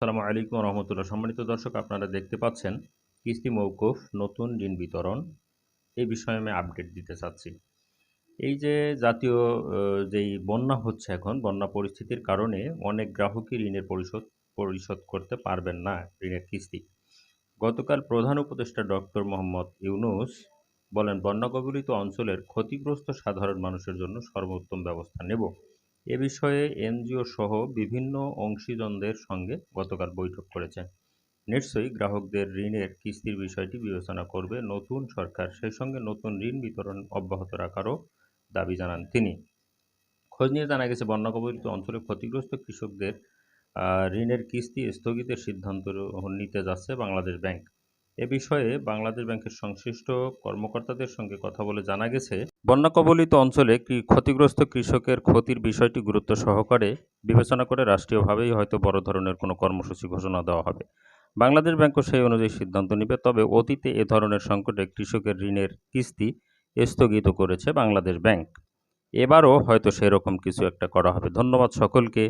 আসসালামু আলাইকুম রহমতুল্লাহ। সম্মানিত দর্শক, আপনারা দেখতে পাচ্ছেন কিস্তি মৌকুফ নতুন ঋণ বিতরণ। এই বিষয়ে আমি আপডেট দিতে চাচ্ছি। এই যে জাতীয় যেই বন্যা হচ্ছে এখন, বন্যা পরিস্থিতির কারণে অনেক গ্রাহকই ঋণের পরিশোধ পরিশোধ করতে পারবেন না ঋণের কিস্তি। গতকাল প্রধান উপদেষ্টা ডক্টর মোহাম্মদ ইউনুস বলেন, বন্যা কবলিত অঞ্চলের ক্ষতিগ্রস্ত সাধারণ মানুষের জন্য সর্বোত্তম ব্যবস্থা নেব। এ বিষয়ে এনজিও সহ বিভিন্ন অংশীজনদের সঙ্গে গতকাল বৈঠক করেছেন নিশ্চয়ই গ্রাহকদের ঋণের কিস্তির বিষয়টি বিবেচনা করবে নতুন সরকার। সেই সঙ্গে নতুন ঋণ বিতরণ অব্যাহত রাখারও দাবি জানান তিনি। খোঁজ নিয়ে জানা গেছে বন্যা কবলিত অঞ্চলে ক্ষতিগ্রস্ত কৃষকদের ঋণের কিস্তি স্থগিতের সিদ্ধান্ত নিতে যাচ্ছে বাংলাদেশ ব্যাংক। এ বিষয়ে বাংলাদেশ ব্যাংকের সংশ্লিষ্ট কর্মকর্তাদের সঙ্গে কথা বলে জানা গেছে বন্যা কবলিত অঞ্চলে ক্ষতিগ্রস্ত কৃষকের ক্ষতির বিষয়টি গুরুত্ব সহকারে বিবেচনা করে রাষ্ট্রীয়ভাবেই হয়তো বড় ধরনের কোনো কর্মসূচি ঘোষণা দেওয়া হবে। বাংলাদেশ ব্যাংকও সেই অনুযায়ী সিদ্ধান্ত নেবে, তবে অতীতে এ ধরনের সংকটে কৃষকের ঋণের কিস্তি স্থগিত করেছে বাংলাদেশ ব্যাংক। এবারও হয়তো সেরকম কিছু একটা করা হবে। ধন্যবাদ সকলকে।